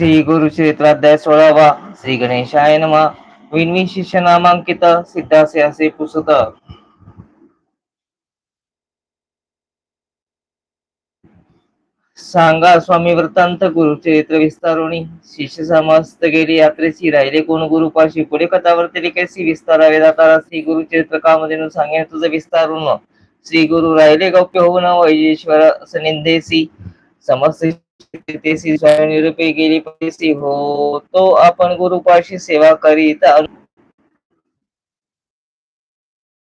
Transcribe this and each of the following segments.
श्री गुरुचरित्राध्याय सोळावा श्री गणेशाय नमा. विनवी शिष्य नामांकित सिद्धासे असे पुसत सांगा स्वामी वृत्तांत गुरुचरित्र विस्तारोणी. शिष्य समस्त गेली यात्रेशी राहिले कोण गुरुपाशी पुढे कथावर्तली कैसी विस्तारावे जातारा श्री गुरुचरित्र कामधेनु सांगेन तुझं विस्तारून. श्री गुरु राहिले गौप्य होऊन वैजेश्वर सनिंदेसी समस्त तेसी स्वयं निरूपे गेली पैसी हो तो आपण गुरुपाशी सेवा करीत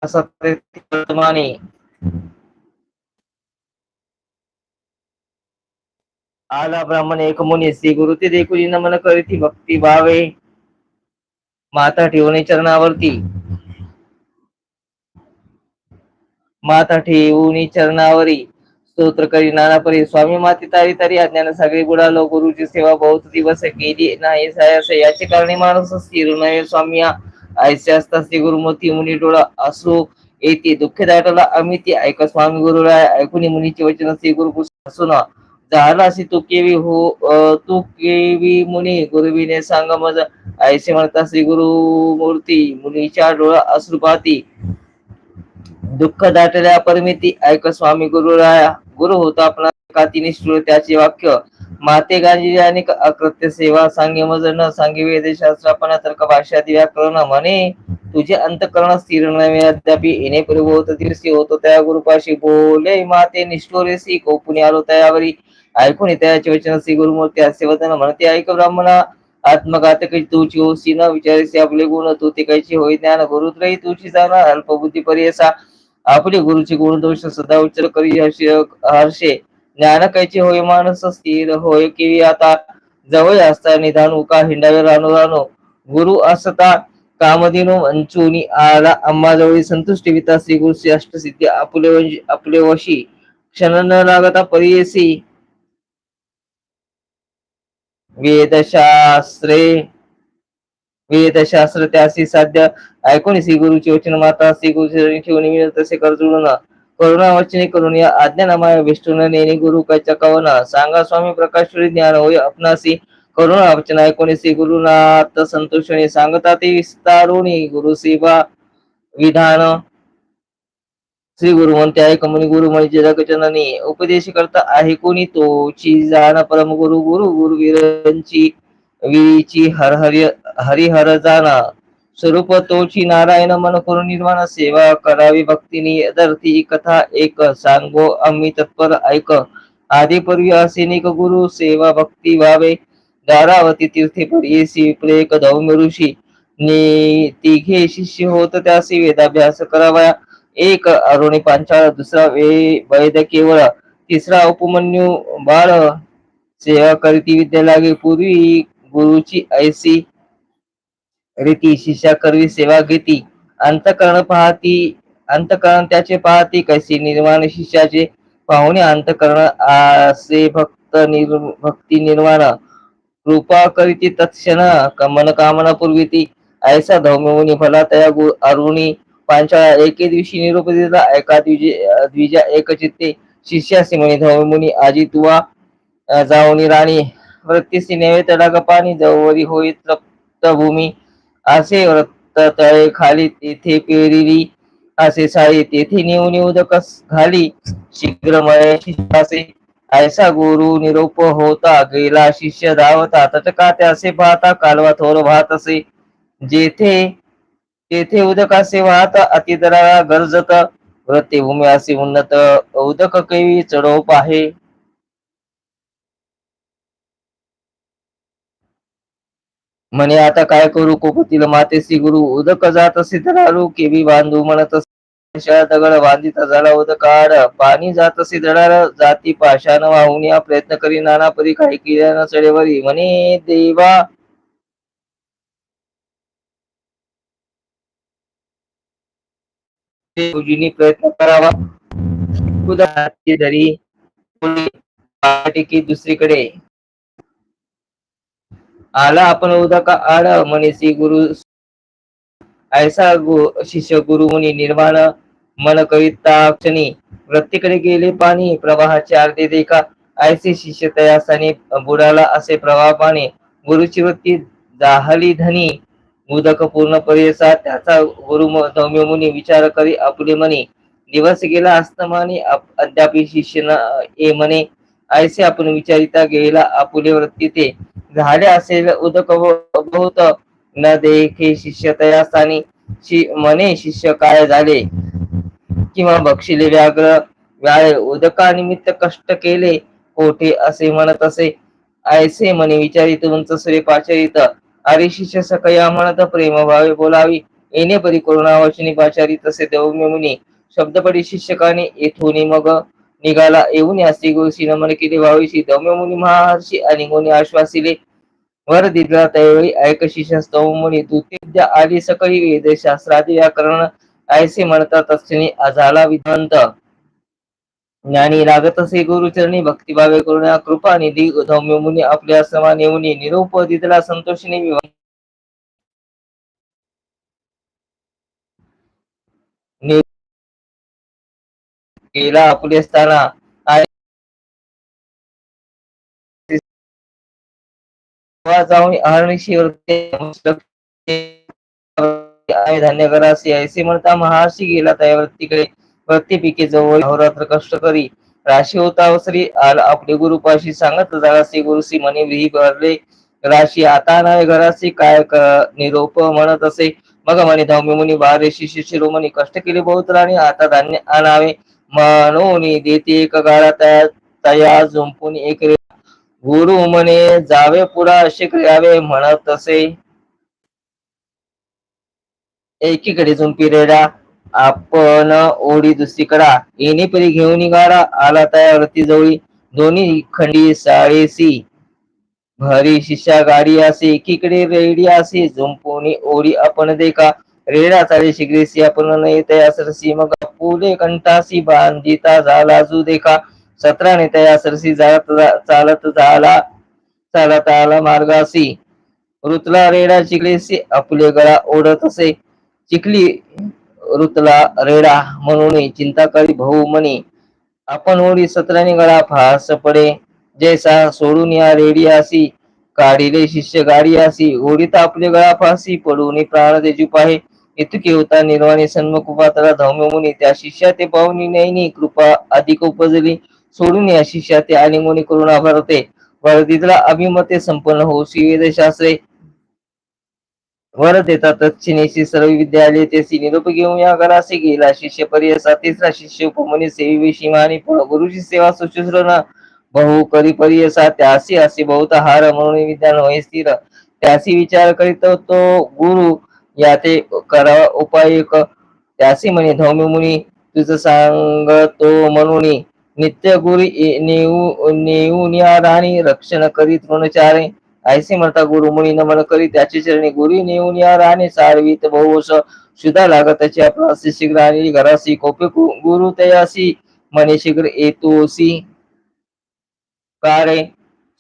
सत्य आला ब्राह्मण एक मुनी श्री गुरु ते देखुली नमन करीती भक्ती भावे. माता ठेवणे चरणावरती. माता ठेवणी चरणावरी. स्तोत्र करी. नाना परी स्वामी माती तारी तारी अज्ञान सगळी बुडालो गुरुची सेवा बहुत दिवस केली नाही सायास याचे कारणे माणूस स्थिर नये स्वामी आयसे असता श्री गुरुमती मुनी डोळा असो येते. दुःख दाटला अमिती ऐक. स्वामी गुरु ऐकून मुनीचे वचन श्री गुरु असून झाला अशी तू केवी हो तू केवी मुनी गुरुवीने सांग मज आयसे म्हणता श्री गुरु मूर्ती मुनीच्या डोळा अश्रुपाती दुःख दाटल्या परमिती. ऐक स्वामी गुरु राया गुरु होता आपला काती निष्ठुर. त्याचे वाक्य माते गांजी आणि अकृत्य सेवा सांगे मज न सांगे वेदशास्त्र तर्क भाषा व्याकरण म्हणे तुझे अंतकरण स्थिर नव्हे. अद्यापि येणे पूर्व होत दिवशी होतो त्या गुरुपाशी बोले माते निष्ठोरेसी कोपुनी आलो त्यावरी. ऐकून त्याचे वचन श्री गुरुमूर्ती असे वचन म्हणते. ऐक ब्राह्मणा आत्मघात काही तुची होसी न विचारसी आपले गुण तू ते कैची होई ज्ञान गुरुत्रही तुझी जाणार अल्पबुद्धी परियसा. आपले गुरुचे गुण सदा उच्चार करी हर्षे. ज्ञान कैचे होय माणस स्थिर होय किवी आता. जवळ असता निधान उका हिंडावे रानो रानो. गुरु असता कामदिनो मंचुनी आला अंबाजवळी संतुष्टी विता श्री गुरुची अष्टसिद्धी आपले आपले वशी. क्षण न लागता परियसी वेदशास्त्रे वेदशास्त्र त्यासी साध्य ऐकून श्री गुरुची वचन माता श्री गुरु ठेवून तसे कर जुळून करुणा वचने करून या आज्ञानामाय विष्णून नेने गुरु काय कवना सांगा स्वामी प्रकाश ज्ञान होय आपणासी. करुणा वचन ऐकून श्री गुरुनाथ संतोषणे सांगता ते विस्तारुणी गुरु सेवा विधान. श्री गुरु म्हणते आहे मुनी गुरु म्हणजे जगजननी. उपदेश करता आहे कोणी तोची जाण परम गुरु गुरु गुरुवीरांची वीची हर हरिहर जाणा. स्वरूप तोची नारायण मन करून निर्माण सेवा करावी. भक्तीनी धरती कथा एक. सांगो आम्ही तत्पर ऐक. आधी पूर्वी असेनिक गुरु सेवा भक्ती व्हावे. दारावती तीर्थे पडयेसी प्रेक दौम ऋषी. नि तिघे शिष्य होत त्यासी वेदाभ्यास करावा एक अरुणी पांचाळ दुसरा वे वैद केवळ. तिसरा उपमन्यू बाळ. सेवा करीती विद्या लागे. पूर्वी गुरुची ऐसी रीती शिष्या करवी सेवा घेती अंतकरण पाहती अंतकरण त्याचे पाहती कैसी निर्माण शिष्याचे पाहुणे अंतकरण असे भक्त निर् भक्ती निर्माण कृपा करीती तत्क्षण कमन कामना पूर्वी ऐसा धौम्यमुनी फला तया अरुणी पांचाळा एके दिवशी निरोप दिला एका द्विजा एक चित्ते शिष्यासी म्हणे धौम्यमुनी आजी तुवा जाऊनी राणी वृत्तीसी नेवे तडाग पाणी जवळी होई तप्त भूमी असे व्रत तळे खाली तेथे पेरिली. असे साई तेथे नेऊ नेऊ दकस घाली. शीघ्र मयाशी ऐसा गुरु निरोप होता. गेला शिष्य धावता तटका त्यासे पाहता कालवा थोर वाहत असे जेथे तेथे उदकासे वाहत अतिदरा गरजत. व्रते भूमी असे उन्नत. उदक केवी चढोप आहे. म्हणे आता काय करू? कोपतील मातेसी गुरु उदक जात असे धरारू केवी बांधू म्हणत दगड बांधित झाला उदकाड पाणी जात असे धडार. जाती पाषाण वाहून या. प्रयत्न करी नाना परी. काही केल्या चढेवरी. म्हणे देवा. प्रयत्न करावा. धरी. दुसरीकडे. आला आपण उदका आड म्हणे गुरु. ऐसा गु शिष्य गुरु मुनी निर्माण मन कविता क्षणी प्रत्येकडे गेले पाणी प्रवाहाचे अर्धे देखा. ऐसे शिष्य तयासाने बुडाला असे प्रवाह पाणी गुरुची वृत्ती जाहली धनी. उदक पूर्ण परिसा त्याचा गुरु सौम्य मुनी विचार करी आपले मनी. दिवस गेला असतमानी माने अद्यापि शिष्य न ए म्हणे ऐसे आपण विचारिता गेला आपुले वृत्ती ते. झाले असेल उदक बहुत न देखे शिष्य तया स्थानी. शि मने शिष्य काय झाले? किंवा बक्षिले व्याघ्र व्याळे उदकानिमित्त कष्ट केले. कोठे असे म्हणत असे? ऐसे म्हणे विचारित उंच सुरे पाचारित. अरे शिष्य सकया म्हणत प्रेम भावे बोलावी. येणे परी करुणा वचनी पाचारी तसे देवम्य शब्दपडी शिष्यकाने येथून मग निघाला. येऊन यासी गुरुशी नमन केले भावीशी दौम्य मुनी महाहर्षी आणि मुनी आश्वासिले वर दिला. त्यावेळी ऐक शिष्य मुनी आली सकळी वेद शास्त्रादी व्याकरण ऐसे म्हणतात असणे झाला विद्वंत. ज्ञानी लागत असे गुरुचरणी भक्तिभावे करुणा कृपा निधी धौम्य मुनी आपल्या समान येऊन निरूप दिला संतोषीने विवंत नि- केला आपले असताना धान्य करा असे ऐसे म्हणता महार्षी गेला पिके जवळ अहोरात्र कष्ट करी. राशी होता अवसरी आपले गुरुपाशी सांगत जरासी गुरुसी म्हणे विही भरले. राशी आता नव्हे घरासी काय निरोप म्हणत असे. मग म्हणे धौम्य मुनी बारे शिशिरोमणी शिरोमणी कष्ट केले बहुत राणी आता धान्य आणावे. म्हणून देते एक गाळा तया झुंपून एक. गुरु म्हणे जावे पुरा असे म्हणत असे एकीकडे झुंपी रेडा आपण ओढी दुसरीकडा. येणे परी घेऊन निघाला आला तया रती जवळी दोन्ही खंडी साळेसी भरी शिष्या गाडी असे एकीकडे रेडी असे झुंपून ओढी आपण देखा. रेडा चाले शिग्रेसी आपण न येते असरसी मग पुले कंठासी बांधिता झाला जू देखा। सत्राने तया सरसी जात चालत झाला चालत आला मार्गासी ऋतला रेडा चिखलीसी आपले गळा ओढत असे। चिखली ऋतला रेडा म्हणून चिंता करी भाऊ म्हणे आपण ओढी सत्राने गळा फास पडे। जैसा सोडून या रेडी असी काढिले शिष्य गाडी असी ओढीत आपले गळा फासी पडून प्राण तेजू पाहे। इतके होता निर्वाणी सन्मुख पात्रा धौम्य मुनी त्या शिष्या ते पाहुणी नैनी कृपा अधिक उपजली. सोडून या शिष्या ते आलिंगोनी करुणा भरते वरदीतला अभिमते संपन्न हो वेदशास्त्रे वर देता दक्षिणेशी सर्व विद्यालय तेसी निरोप घेऊन या घरासे गेला. शिष्य परियसा तिसरा शिष्य उपमनी सेवी आणि गुरुची सेवा सुश्रुषण बहु करी परियसा त्यासी असे बहुत हार म्हणून विद्यान होय स्थिर. त्यासी विचार करीत तो गुरु या ते करावा उपाय त्यासी म्हणे धौम्य मुनी तुझं सांगतो म्हणून. नित्य गुरु नेऊ नेऊन या राणी रक्षण करीत ऋणचारे ऐसे म्हणता गुरु मुनी नमन करी त्याचे चरणी गुरु नेऊन या राणी सारवीत बहुश शुदा लागत त्याची आपला शीघ्र आणि घरासी कोपे गुरु तयासी. म्हणे शीघ्र येतोसी. कारे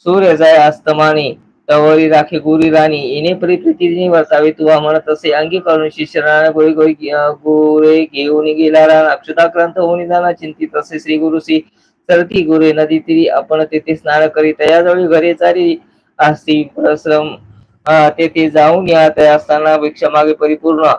सूर्य जाय अस्तमानी तवरी राखे गुरी राणी इने परी वसावे. वर्तावे तुवा म्हणत असे अंगी करून शिष्य राणा गोळी गोळी गोरे घेऊन गेला राणा. अक्षताक्रांत होऊन जाणा चिंतित असे श्री गुरु श्री सरती गुरे नदी तिरी. आपण तेथे स्नान करी. तयाजवळी घरे चारी असती परिश्रम तेथे जाऊन या. त्या असताना भिक्षा मागे परिपूर्ण.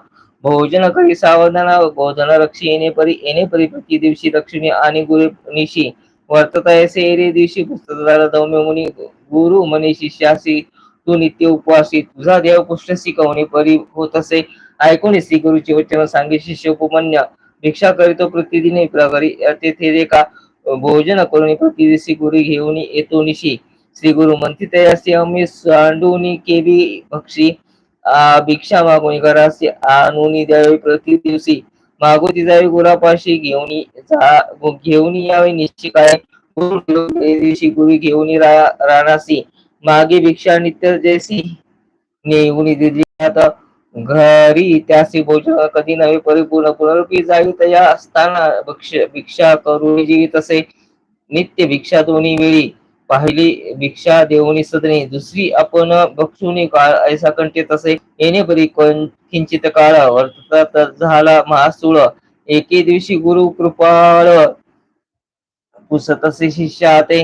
भोजन करी सावधाना. भोजन रक्षी येणे परी. येणे परी दिवशी दक्षिणी आणि गुरु निशी. वर्तता ऐसे एरे दिवशी पुस्तकाला दौम्य मुनी गुरु मनी शिष्यासी तू नित्य उपवासी तुझा देव पुष्ट शिकवणे परी होत असे. ऐकून श्री गुरुचे वचन सांगे शिष्य उपमन्य भिक्षा करीतो प्रतिदिने प्रगरी तेथे का भोजन करून प्रतिदिवशी गुरु घेऊन येतो निशी. श्री गुरु म्हणते तयासी आम्ही सांडूनी केली भक्षी भिक्षा मागून घरासी आणून द्यावी प्रति दिवशी मागोती जावी गुरापाशी घेऊन घेऊन यावे निश्चित आहे. दिवशी गुरु घेऊन राणासी मागे भिक्षा नित्य जैसी नेऊन दिली. आता घरी त्यासी भोजन कधी नव्हे परिपूर्ण पुनरुपी जावी तया असताना भिक्षा करून जीवित असे नित्य भिक्षा दोन्ही वेळी पाहिली भिक्षा देऊनी सदने दुसरी आपण बक्षुनी काळ ऐसा कंटे तसे येणे परी किंचित काळ वर्तता झाला महासूळ. एके दिवशी गुरु कृपाळ पुसतसे शिष्य आते.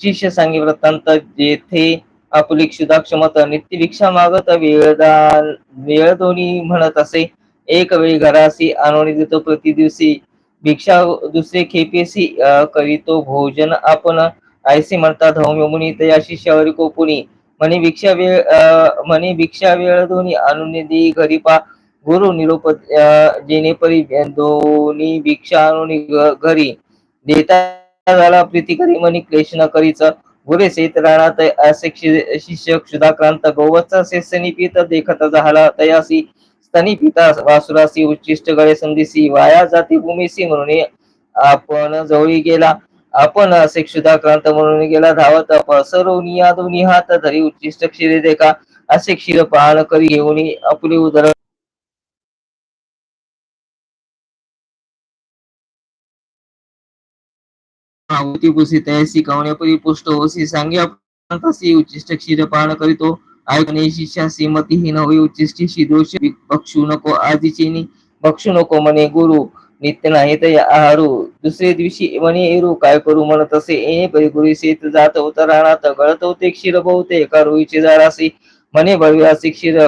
शिष्य सांगे वृत्तांत जेथे आपली क्षुधाक्षमत नित्य भिक्षा मागत वेळदान वेळ दोन्ही म्हणत असे. एक वेळी घरासी आणून देतो प्रति दिवशी भिक्षा दुसरे खेपेसी करीतो भोजन आपण आयसी म्हणतात धौम्य मुनी तया शिष्यावरी कोपुनी. म्हणे भिक्षा वेळ अं, म्हणे भिक्षा वेळ दोन्ही अनुनिधी घरीपा घरी गुरु निरोप अं, जेणे परी दोन्ही भिक्षा अनुनी घरी. देता झाला प्रीती करी म्हणी क्लेश न करीच. गुरे सेत राणात असे शिष्य क्षुधाक्रांत गोवत्सा से सनी पित देखत झाला तयासी. स्तनी पिता वासुरासी उच्चिष्ट गळे संधीसी. वाया जाती भूमीसी म्हणून आपण जवळी गेला. आपण असे क्षुधाक्रांत म्हणून गेला धावत पसरवनिया दोन्ही हात धरी उच्चिष्ट क्षीर देखा असे क्षीर पाहण करी घेऊन आपले उदर पुसी तयासी सांगे आपण तसी उच्चिष्ट क्षीर पाहण करीतो. ऐकणे शिष्यासी होई उच्चिष्टीशी दोष बक्षू नको आजीचेनी बक्षू नको म्हणे गुरु नित्य नाही तर आहारू. दुसरे दिवशी म्हणे एरू काय करू म्हणत असे? येणे परी शेत जात होता राणात गळत होते क्षीर बहुते एका रुईचे असे. म्हणे बळविरासी क्षीर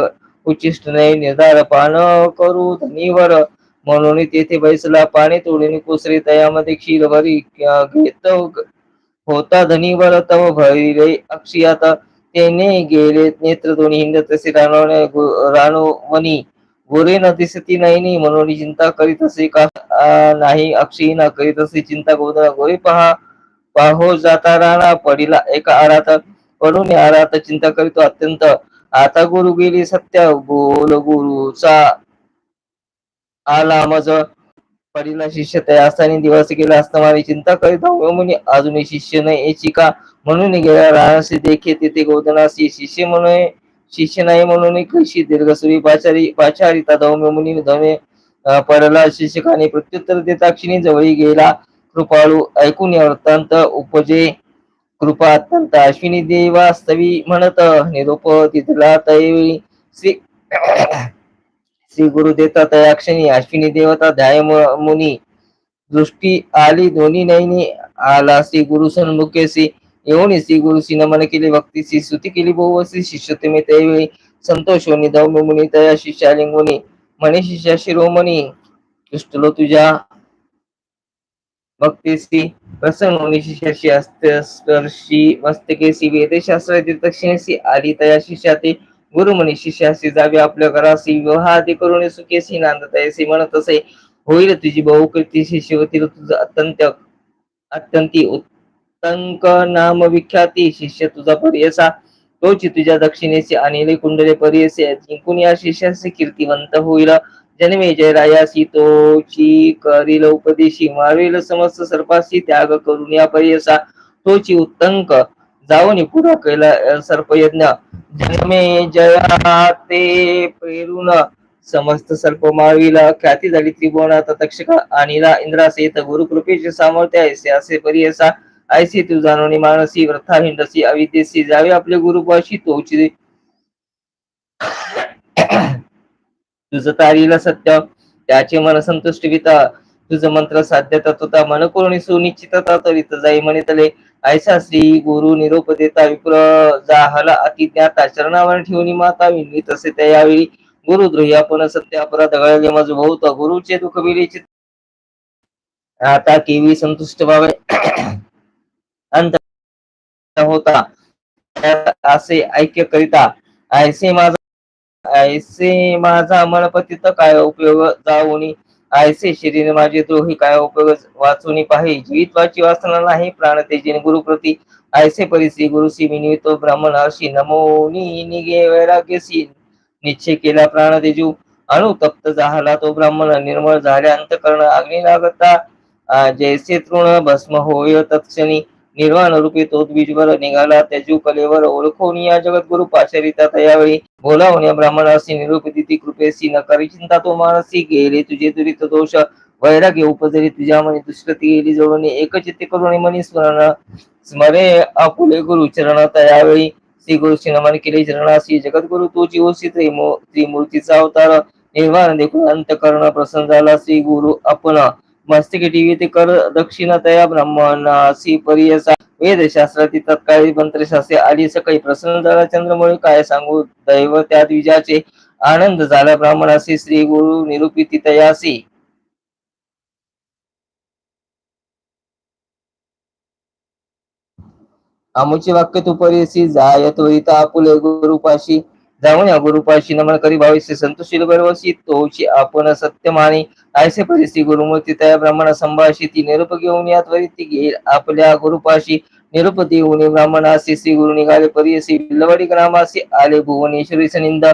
उच्चिष्ट नाही निर्धार पान करू धनीवर. म्हणून तेथे बैसला पाणी तोडून कोसरे तयामध्ये क्षीर भरी घेत होता धनीवर. तव भरविले अक्षियात त्याने गेले नेत्र दोन्ही हिंद तसे राणवणे राणवणी गोरे न दिसती नाही म्हणून चिंता करीत असे का नाही? अक्षयी न करीत असे चिंता गोधळा. गोरे पहा पाहो जाता राणा पडिला एका आरात पडून आरात चिंता करीतो अत्यंत. आता गुरु गेली सत्य बोल गुरुचा आला मज. पडिला शिष्य तयासाने दिवस गेला असताना चिंता करीत मुनी. अजूनही शिष्य नाही याची का म्हणून गेला राणाशी देखे तेथे गोदनासी शिष्य म्हणून शिष्य नाही म्हणून कशी दीर्घसुरी पाचारी पाचारिता दौम्य मुनी धमे पडला शिक्षकाने प्रत्युत्तर देता क्षिणी जवळी गेला. कृपाळू ऐकून या वृत्तांत उपजे. कृपा अत्यंत अश्विनी देवास्तवी म्हणत निरोप तिथला तयवी श्री श्री गुरु देता तयाक्षणी अश्विनी देवता ध्याय मुनी. दृष्टी आली दोन्ही नैनी आला श्री गुरु सन्मुखेसी येऊन श्री गुरुशी नमन भक्ती भक्तीची स्तुती केली बहुवसी शिष्य तुम्ही त्यावेळी संतोष होनी दौम्य मुनी तया शिष्यालिंगुनी म्हणे शिष्या शिरोमणी दृष्टलो तुझ्या. भक्तीसी प्रसन्न होनी शिष्याशी अस्त्रस्पर्शी मस्तकेसी वेदशास्त्र दक्षिणेसी आली तया शिष्या ते गुरुमणी शिष्यासी जावे आपल्या घरासी विवाहादी करून सुखेसी नांदतायसी म्हणत असे होईल तुझी बहुकृती शिष्यवती तुझं अत्यंत अत्यंती तंक नाम विख्याती शिष्य तुझा परियसा. तोची तुझ्या दक्षिणेचे अनिले कुंडले परियसे. जिंकून या शिष्याचे कीर्तिवंत होईल. जन्मे जय रायासी तोची करील उपदेशी. मारवेल समस्त सर्पासी त्याग करून या परियसा. तोची उत्तंक जाऊन पुरा केला सर्पयज्ञ. जन्मे जया ते प्रेरून समस्त सर्प माविला ख्याती झाली त्रिभुवनात तक्षका. आणिला इंद्रासेत गुरुकृपेचे सामर्थ्य असे परियसा. ऐसे तू जाणवणी मानसी व्रथा हिंडसी अविद्येसी जावे आपले गुरुपाशी तोची. तुझं तारीला सत्य त्याचे मन संतुष्ट विता. तुझं मंत्र साध्य तत्वता मन करून सुनिश्चितता तरित जाई म्हणे तले ऐसा श्री गुरु निरोप देता विप्र जाहला अति ज्ञाता चरणावर ठेवून माता विनवी तसे त्या यावेळी. गुरुद्रोही आपण सत्य अपराध गळले मज बहुत गुरुचे दुःख विलिचित आता केवी संतुष्ट व्हावे. अंत होता. असे ऐक्य करिता ऐसे माझा ऐसे माझा मनपतित काय उपयोग जाऊनी? ऐसे शरीर माझे द्रोही काय उपयोग वाचूनी पाहि? जीवितवाची वासना नाही प्राण तेजीन गुरु प्रती ऐसे परिसी गुरु सी गुरुसी विनितो ब्राह्मण अशी नमोनी निगे वैराग्यसी निश्चय केला प्राण तेजू. अणुतप्त झाला तो ब्राह्मण निर्मळ झाले अंतकरण अग्नी लागता. जैसे तृण भस्म होय तत्क्षणी. निर्वाण रूपी तो द्विजवर निघाला. त्याजू कलेवर ओळखून या जगद्गुरु पाचारिता त्यावेळी बोलावून या ब्राह्मणासी निरूपिती कृपेसी नकारी चिंता तो मानसी गेले. तुझे दुरित दोष वैराग्य उपजरी तुझ्या मनी दुष्कृती गेली जवळून एकचित्ते करून मनी स्मरण स्मरे. आपुले गुरु चरणात यावेळी श्री गुरुची नमन केले. चरणासी जगद्गुरु तो जीवसी त्रिमू त्रिमूर्तीचा अवतार. निर्वाण देखून अंतकरण प्रसन्न झाला. श्री गुरु आपण मस्तके टीव्ही ते कर दक्षिणा तया ब्राह्मणासी परियसा वेदशास्त्राची तत्काळी मंत्रशास्त्रे आली. सकाळी प्रसन्न झाला चंद्रमुळे काय सांगू? दैव त्या द्विजाचे आनंद झाला. ब्राह्मणासी श्री गुरु निरूपिती तयासी. आमुचे वाक्य तुपरीसी जायत जाय त्वरित आपुले गुरुपाशी. जाऊन या गुरुपाशी नमन करी. भाविसे संतोषील बरवसी तोची आपण सत्य मानी ऐसे परिस्थिती गुरुमूर्ती त्या ब्राह्मण संभाषी ती निरूप घेऊन या त्वरित घेईल आपल्या गुरुपाशी निरुपती उनी ब्राह्मणासी श्री गुरु निघाले परियसी विल्लवाडी ग्रामासी आले भुवनेश्वरी सनिंद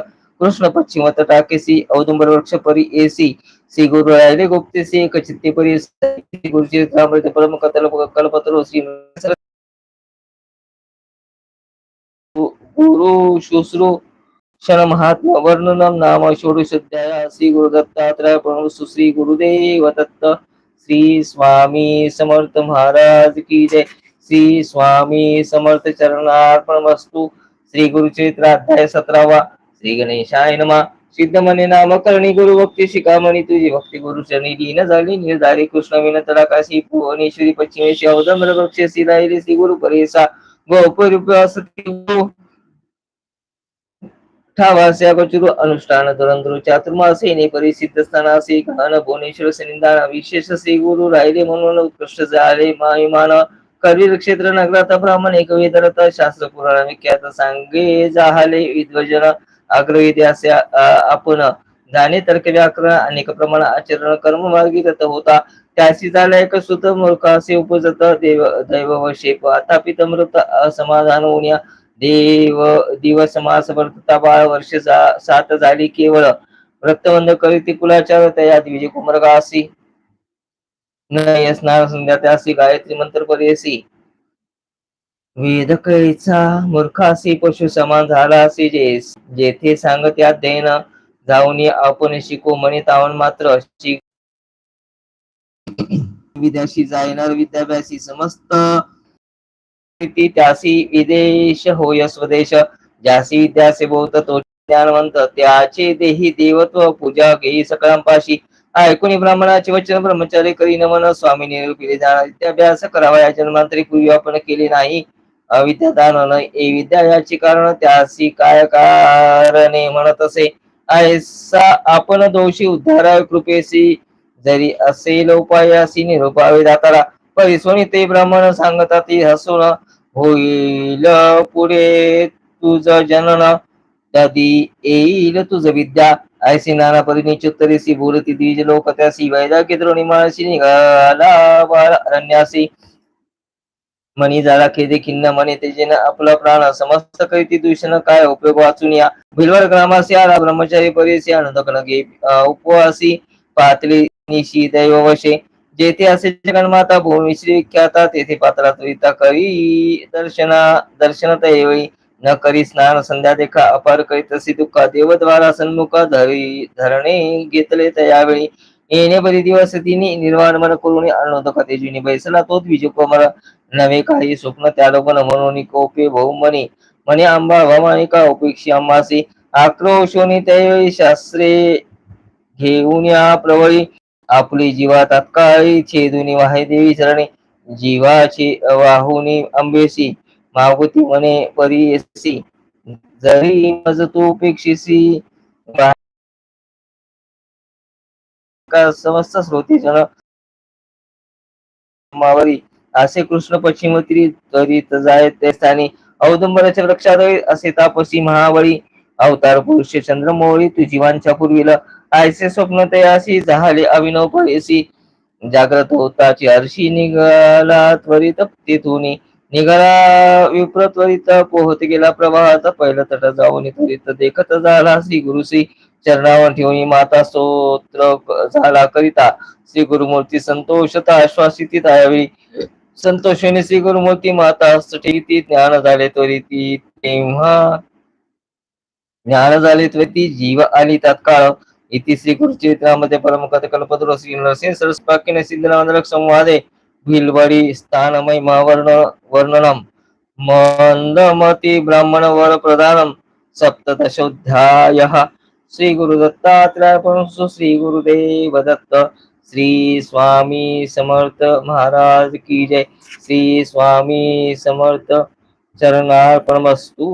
कृष्ण पश्चिम तटाकेसी औदुंबर वृक्ष परी एसी श्री गुरु राहिले गुप्तेसी एक चित्ते परी गुरुची परम कतल कल्पतरो श्री गुरु शुश्रू महात्मा वर्णनम नाम षोडशोध्याय श्री गुरुदत्तात्रय प्रणव श्री गुरुदेव दत्त। श्री स्वामी समर्थ महाराज की जय। श्री स्वामी समर्थ चरणार्पण वस्तू। श्री गुरुचरित्राध्याय सतरावा। श्री गणेशाय नमा। सिद्ध मने नाम करणी गुरु भक्ती शिकामणी तुझी भक्ती गुरु चरणी लीन झाली। निर्धारी कृष्ण विन तडाकाशी भुवनेश्वरी पश्चिमेशी अवदम्र वृक्षेशी राहिले श्री गुरु परेसा। गोपरूप असती ठावास्या गचुरु अनुष्ठान दुरंदरु चातुर्मासेने परिसिद्ध स्थानासे घान भुवनेश्वर सनिंदान विशेष श्री गुरु राहिले म्हणून उत्कृष्ट झाले. मायमान करीर क्षेत्र नगरात ब्राह्मण एक वेदरत शास्त्र पुराण विख्यात सांगे जाहले. विद्वजन अग्रविधी असे आपण जाणे तर्क व्याकरण अनेक प्रमाण आचरण कर्म मार्गी रत होता. त्याशी झाला एक सुत मूर्ख असे उपजत देव दैव व शेप. आता पितमृत असमाधान होण्या देव दिवस मास वर्तता बाळ वर्ष सात झाली केवळ. व्रतबंध करीती कुलाचार त्या विजय कुमरगासी असी संध्या त्यासी. गायत्री मंत्र परियसी वेद कैचा मूर्खासी पशु समान झाला असे जे जेथे सांगत त्या देन जाऊन आपण शिको म्हणे तावण मात्र. विद्याशी जायणार विद्याभ्यासी समस्त. त्यासी विदेश होय स्वदेश। ज्यासी त्यासे बोत तो ज्ञानवंत त्याचे देही देवत्व पूजा घेई सकळांपाशी ऐकून ब्राह्मणाचे वचन ब्रह्मचारी करी नमन स्वामी निरूपिले जाणार विद्याभ्यास करावा या जन्मांतरी पूर्वी आपण केले नाही। अविद्यादान ए विद्या याची कारण त्यासी काय कारणे म्हणत असे। ऐसा आपण दोषी उद्धारा कृपेसी जरी असेल उपायासी निरूपावे दाताला परिसोनी ते ब्राह्मण सांगतात हसून होईल पुढे तुझ जनन. दादी येईल तुझ विद्या. ऐसी नाना परिणी चित्तरीसी बोलती द्विज लोक त्यासी वैराग्य द्रोणी माळशी निघाला अरण्यासी. मनी झाला खेदे खिन्न मने तेजेन आपला प्राण. समस्त कैती दूषण काय उपयोग वाचून या. भिलवर ग्रामासी आला ब्रह्मचारी परिसी. आनंद कनगे उपवासी. पातळी निशी दैववशे. जेथे असे जगन्माता भूमिश्री विख्याता तेथे पात्रा त्रिता करी. दर्शना दर्शनत येवळी न करी स्नान संध्या देखा अपार करीत असे दुःखा देवद्वारा सन्मुख धरी धरणे घेतले त्यावेळी येणे बरी दिवस तिने निर्वाण मन करून अनोद कथेजुनी बैसला तोच विजय कोमर नवे काही स्वप्न त्या लोकन म्हणून कोपे भाऊ म्हणे म्हणे आंबा भवानी का उपेक्षी आंबासी आक्रोशोनी त्यावेळी शास्त्रे घेऊन या प्रवळी. आपली जीवा तात्काळी छेदुनी वाहे देवी चरणी. जीवाची वाहुनी अंबेसी मागुती म्हणे परीसी जरी मज तू उपेक्षिसी समस्त श्रोती जन. मावरी असे कृष्ण पश्चिमत्री त्वरित जाय ते स्थानी. औदुंबराच्या वृक्षात असे तापसी महाबळी. अवतार पुरुष चंद्रमोळी तू जीवांच्या पूर्वीला ऐसे स्वप्न तयासी झाले. अभिनव पळेसी जाग्रत होताची हर्षी निघाला त्वरित तिथून. निघाला विप्र त्वरित पोहत गेला प्रवाहात पहिलं तट जाऊन त्वरित देखत झाला. श्री गुरुश्री चरणावर ठेवून माता स्तोत्र झाला करिता. श्री गुरुमूर्ती संतोषता आश्वासित यावेळी संतोषाने श्री गुरुमूर्ती माता ठेवी ज्ञान झाले त्वरिती. तेव्हा ज्ञान झाले त्वरित. जीव आली तत्काळ. इति श्री गुरुचरित्रामध्ये परमकथ कल्पतरो श्री नरसिंह सरस्वाक्यने सिद्धनामक संवादे भिलवाडी स्थानमय वर्ण वर्णनम। मंदमती ब्राह्मण वर प्रधानम। सप्तदशोध्याय। श्री गुरुदत्तात्रय श्री गुरुदेव दत्त श्री स्वामी समर्थ महाराज की जय। श्री स्वामी समर्थ चरणार्पणमस्तु।